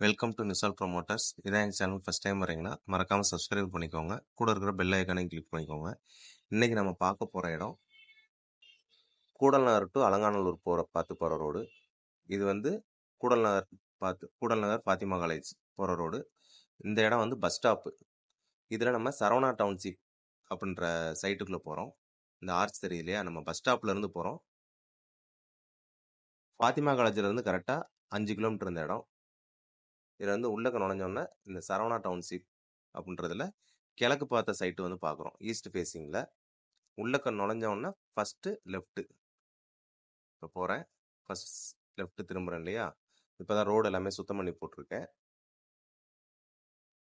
Welcome to நிசால் promoters இதான் எங்கள் channel first time வரீங்கன்னா மறக்காமல் சப்ஸ்கிரைப் பண்ணிக்கோங்க. கூட இருக்கிற பெல் ஐக்கானையும் கிளிக் பண்ணிக்கோங்க. இன்றைக்கி நம்ம பார்க்க போகிற இடம் கூடல்நகர் டு அலங்காநல்லூர் போகிற பார்த்து போகிற ரோடு இது வந்து கூடல்நகர் பார்த்து கூடல்நகர் பாத்திமா காலேஜ் போகிற ரோடு இந்த இடம் வந்து பஸ் ஸ்டாப்பு இதில் நம்ம சரவணா டவுன்ஷிப் அப்படின்ற சைட்டுக்குள்ளே போகிறோம் இந்த ஆர்ச் தெரியலையா? நம்ம பஸ் ஸ்டாப்லேருந்து போகிறோம் ஃபாத்திமா காலேஜிலேருந்து கரெக்டாக அஞ்சு கிலோமீட்டர் இந்த இடம். இதில் வந்து உள்ளக்க நுழைஞ்சோன்னே இந்த சரவணா டவுன்ஷிப் அப்படின்றதுல கிழக்கு பார்த்த சைட்டு வந்து பார்க்குறோம் ஈஸ்ட் ஃபேஸிங்கில் உள்ளக்க நுழைஞ்சோன்னே ஃபஸ்ட்டு லெஃப்ட்டு. இப்போ போகிறேன் ஃபஸ்ட் லெஃப்ட்டு திரும்புகிறேன் இல்லையா? இப்போ தான் ரோடு எல்லாமே சுத்தம் பண்ணி போட்டிருக்கேன்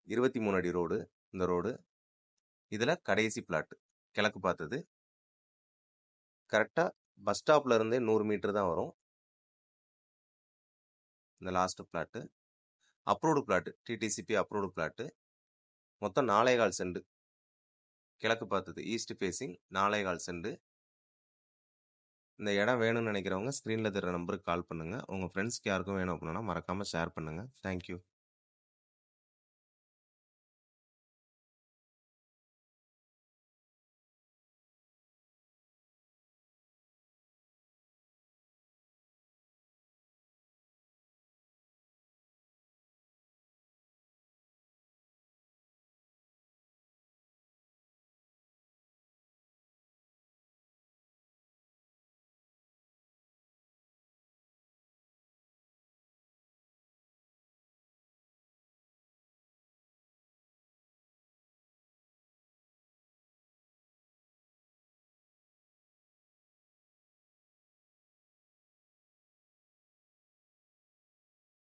இருபத்தி மூணு அடி ரோடு இந்த ரோடு. இதில் கடைசி பிளாட்டு கிழக்கு பார்த்தது. கரெக்டாக பஸ் ஸ்டாப்ல இருந்தே நூறு மீட்டர் தான் வரும். இந்த last plot. Approved plot DTCP approved plot மொத்தம் நாலே கால் செண்டு கிழக்கு பார்த்தது ஈஸ்ட் ஃபேஸிங் நாலே கால் செண்டு இந்த இடம் வேணும்னு நினைக்கிறவங்க ஸ்க்ரீனில் தர நம்பருக்கு கால் பண்ணுங்கள் உங்கள் ஃப்ரெண்ட்ஸ்க்கு யாருக்கும் வேணும் அப்படின்னா மறக்காமல் ஷேர் பண்ணுங்கள் தேங்க்யூ